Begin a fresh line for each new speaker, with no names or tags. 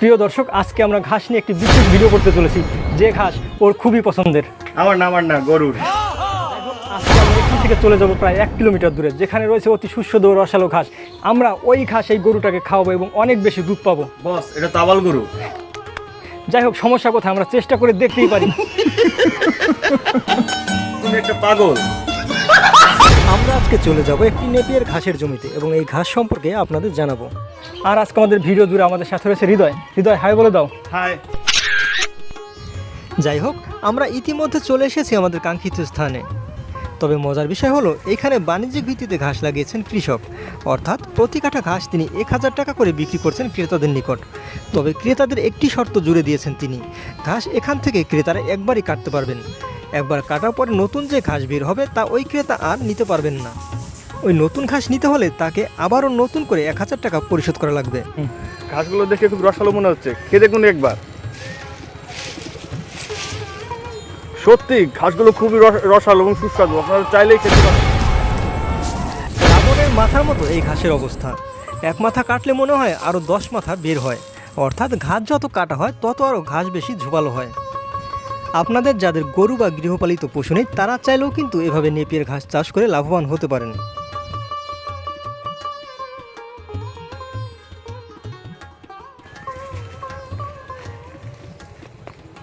প্রিয় দর্শক আজকে আমরা ঘাস নিয়ে একটি বিশেষ ভিডিও করতে চলেছি। যে ঘাস ওর খুবই পছন্দের।
আমার না আমার না গরুর।
আজকে আমরা এখান থেকে চলে যাব প্রায় এক কিলোমিটার দূরে যেখানে রয়েছে অতি সুস্বাদু রসালো ঘাস। আমরা ওই ঘাস এই গরুটাকে খাওয়াবো এবং অনেক বেশি দুধ পাবো।
বস এটা তো আবাল গরু।
যাই হোক সমস্যা কোথায় আমরা চেষ্টা করে দেখতেই পারি।
একটা পাগল।
আজকে চলে যাব একটি নেপিয়ার ঘাসের জমিতে এবং এই ঘাস সম্পর্কে আপনাদের জানাব। আর আজকে আমাদের ভিডিও জুড়ে আমাদের সাথে রয়েছে হৃদয়। হৃদয় হাই বলে দাও।
হাই।
যাই হোক আমরা ইতিমধ্যে চলে এসেছি আমাদের কাঙ্ক্ষিত স্থানে। তবে মজার বিষয় হলো এখানে বাণিজ্যিক ভিত্তিতে ঘাস লাগিয়েছেন কৃষক। অর্থাৎ প্রতি কাঠা ঘাস তিনি এক হাজার টাকা করে বিক্রি করছেন ক্রেতাদের নিকট। তবে ক্রেতাদের একটি শর্ত জুড়ে দিয়েছেন তিনি ঘাস এখান থেকে ক্রেতারা একবারই কাটতে পারবেন। একবার কাটার পরে নতুন যে ঘাস বের হবে তা ওই ক্রেতা আর নিতে পারবেন না। ওই নতুন ঘাস নিতে হলে তাকে আবারও নতুন করে এক হাজার টাকা পরিশোধ করা লাগবে।
ঘাসগুলো দেখে খুব রসালো মনে হচ্ছে। খেয়ে দেখুন একবার। সত্যি ঘাসগুলো খুবই রস- রসালো এবং সুস্বাদু। আপনারা চাইলেই খেতে পারেন।
রাবণের মাথার মতো এই ঘাসের অবস্থা। এক মাথা কাটলে মনে হয় আরও দশ মাথা বের হয়। অর্থাৎ ঘাস যত কাটা হয় তত আরও ঘাস বেশি ঝোপালো হয়। আপনাদের যাদের গরু বা গৃহপালিত পশু নেই, তারা চাইলেও কিন্তু এভাবে নেপিয়ার ঘাস চাষ করে লাভবান হতে পারেন।